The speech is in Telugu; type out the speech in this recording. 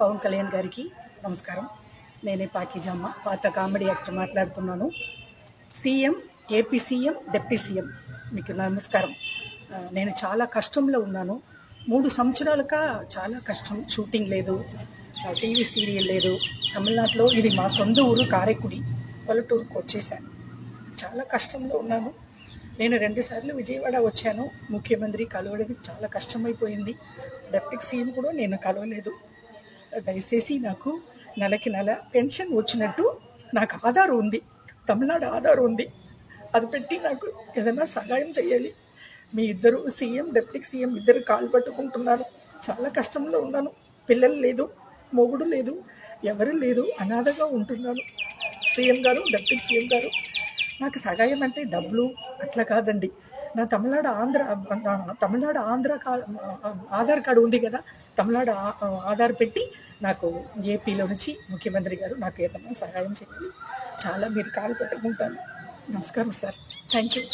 పవన్ కళ్యాణ్ గారికి నమస్కారం. నేనే పాకిజామ్మ పాత కామెడీ యాక్టర్ మాట్లాడుతున్నాను. CM AP CM deputy CM మీకు నమస్కారం. నేను చాలా కష్టంలో ఉన్నాను. మూడు సంవత్సరాలుగా చాలా కష్టం. షూటింగ్ లేదు టీవీ సీరియల్ లేదు. తమిళనాడులో ఇది మా సొంత ఊరు కారైకుడి పల్లెటూరుకు వచ్చేసాను చాలా కష్టంలో ఉన్నాను. నేను రెండుసార్లు విజయవాడ వచ్చాను. ముఖ్యమంత్రి కలవడానికి చాలా కష్టమైపోయింది. డెప్యూటీ సీఎం కూడా నేను కలవలేదు. దయచేసి నాకు నెలకి నెల పెన్షన్ వచ్చినట్టు నాకు ఆధార్ ఉంది. తమిళనాడు ఆధార్ ఉంది. అది పెట్టి నాకు ఏదైనా సహాయం చేయాలి. మీ ఇద్దరు సీఎం డిప్యూటీ సీఎం ఇద్దరు కాలు పట్టుకుంటున్నాను చాలా కష్టంలో ఉన్నాను. పిల్లలు లేదు మొగుడు లేదు ఎవరు లేదు అనాథగా ఉంటున్నాను. సీఎం గారు డిప్యూటీ సీఎం గారు నాకు సహాయం అంటే డబ్బులు అట్లా కాదండి. నా తమిళనాడు ఆంధ్ర తమిళనాడు ఆంధ్ర కా- ఆధార్ కార్డు ఉంది కదా తమిళనాడు ఆ- ఆధార్ పెట్టి నాకు ఏపీలో నుంచి ముఖ్యమంత్రి గారు నాకు ఏదైనా సహాయం చేయాలి చాలా మీరు కాలు పెట్టుకుంటాను. నమస్కారం సార్. Thank you